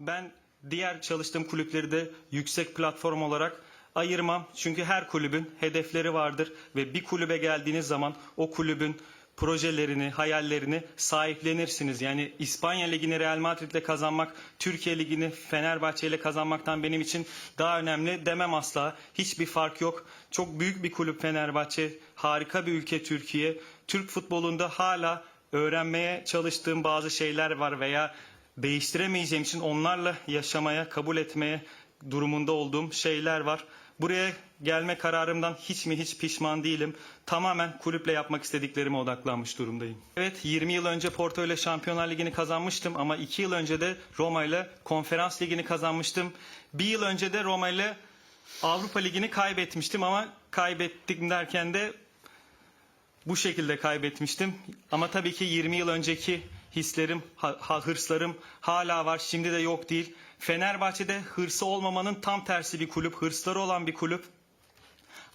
Ben diğer çalıştığım kulüpleri de yüksek platform olarak ayırmam. Çünkü her kulübün hedefleri vardır ve bir kulübe geldiğiniz zaman o kulübün projelerini, hayallerini sahiplenirsiniz. Yani İspanya Ligi'ni Real Madrid'le kazanmak, Türkiye Ligi'ni Fenerbahçe ile kazanmaktan benim için daha önemli demem asla. Hiçbir fark yok. Çok büyük bir kulüp Fenerbahçe, harika bir ülke Türkiye. Türk futbolunda hala öğrenmeye çalıştığım bazı şeyler var veya değiştiremeyeceğim için onlarla yaşamaya, kabul etmeye durumunda olduğum şeyler var. Buraya gelme kararımdan hiç mi hiç pişman değilim. Tamamen kulüple yapmak istediklerime odaklanmış durumdayım. Evet 20 yıl önce Porto ile Şampiyonlar Ligi'ni kazanmıştım ama 2 yıl önce de Roma ile Konferans Ligi'ni kazanmıştım. Bir yıl önce de Roma ile Avrupa Ligi'ni kaybetmiştim ama kaybettim derken de bu şekilde kaybetmiştim. Ama tabii ki 20 yıl önceki hislerim, ha, hırslarım hala var. Şimdi de yok değil. Fenerbahçe'de hırsı olmamanın tam tersi bir kulüp, hırsları olan bir kulüp.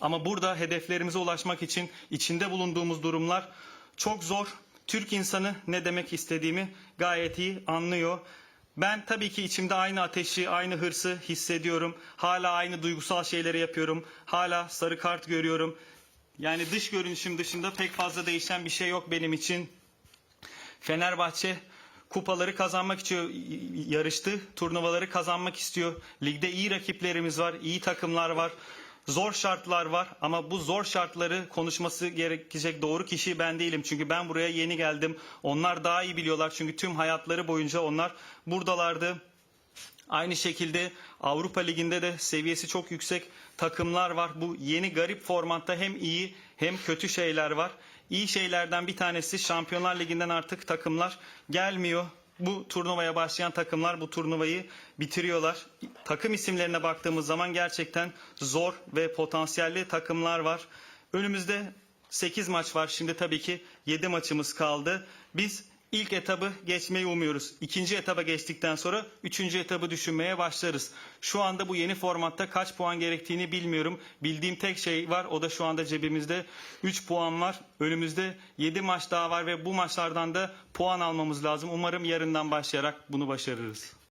Ama burada hedeflerimize ulaşmak için içinde bulunduğumuz durumlar çok zor. Türk insanı ne demek istediğimi gayet iyi anlıyor. Ben tabii ki içimde aynı ateşi, aynı hırsı hissediyorum. Hala aynı duygusal şeyleri yapıyorum. Hala sarı kart görüyorum. Yani dış görünüşüm dışında pek fazla değişen bir şey yok benim için. Fenerbahçe kupaları kazanmak için yarıştı. Turnuvaları kazanmak istiyor. Ligde iyi rakiplerimiz var, iyi takımlar var. Zor şartlar var ama bu zor şartları konuşması gerekecek doğru kişi ben değilim. Çünkü ben buraya yeni geldim. Onlar daha iyi biliyorlar. Çünkü tüm hayatları boyunca onlar buradalardı. Aynı şekilde Avrupa Ligi'nde de seviyesi çok yüksek takımlar var. Bu yeni garip formatta hem iyi hem kötü şeyler var. İyi şeylerden bir tanesi Şampiyonlar Ligi'nden artık takımlar gelmiyor. Bu turnuvaya başlayan takımlar bu turnuvayı bitiriyorlar. Takım isimlerine baktığımız zaman gerçekten zor ve potansiyelli takımlar var. Önümüzde 8 maç var. Şimdi tabii ki 7 maçımız kaldı. Biz ilk etabı geçmeyi umuyoruz. İkinci etaba geçtikten sonra üçüncü etabı düşünmeye başlarız. Şu anda bu yeni formatta kaç puan gerektiğini bilmiyorum. Bildiğim tek şey var. O da şu anda cebimizde 3 puan var. Önümüzde 7 maç daha var ve bu maçlardan da puan almamız lazım. Umarım yarından başlayarak bunu başarırız.